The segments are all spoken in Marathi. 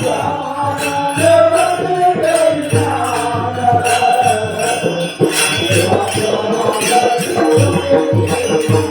Thank you.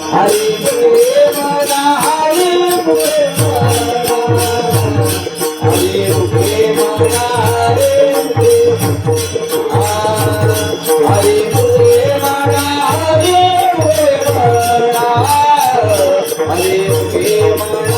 हरे हरे रुपये हरे रुपये हरे रुपये